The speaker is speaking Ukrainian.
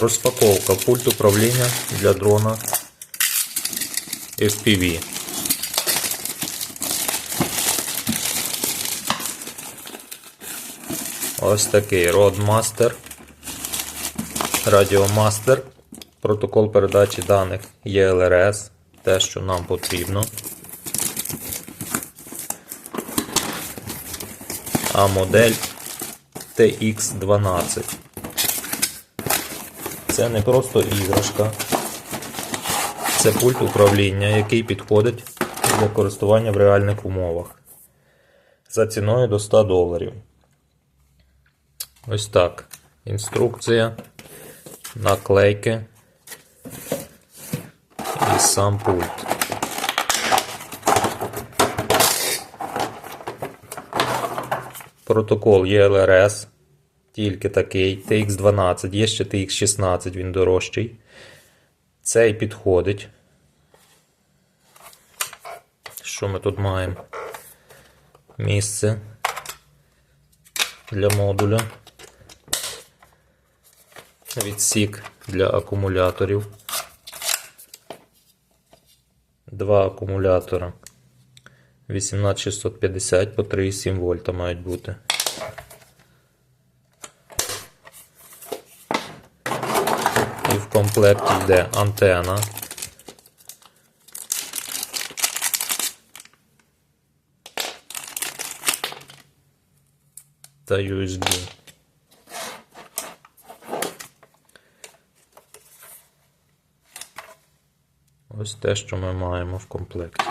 Розпаковка пульт управління для дрона FPV. Ось такий Roadmaster, Radiomaster, протокол передачі даних ELRS, те, що нам потрібно. А модель TX12. Це не просто іграшка. Це пульт управління, який підходить для користування в реальних умовах. За ціною до 100 доларів. Ось так. Інструкція, наклейки і сам пульт. Протокол ELRS. Тільки такий. TX12, є ще TX16, він дорожчий. Цей підходить. Що ми тут маємо? Місце для модуля. Відсік для акумуляторів. Два акумулятора 18650 по 3,7 вольта мають бути. І в комплекті йде антена. Та USB. Ось те, що ми маємо в комплекті.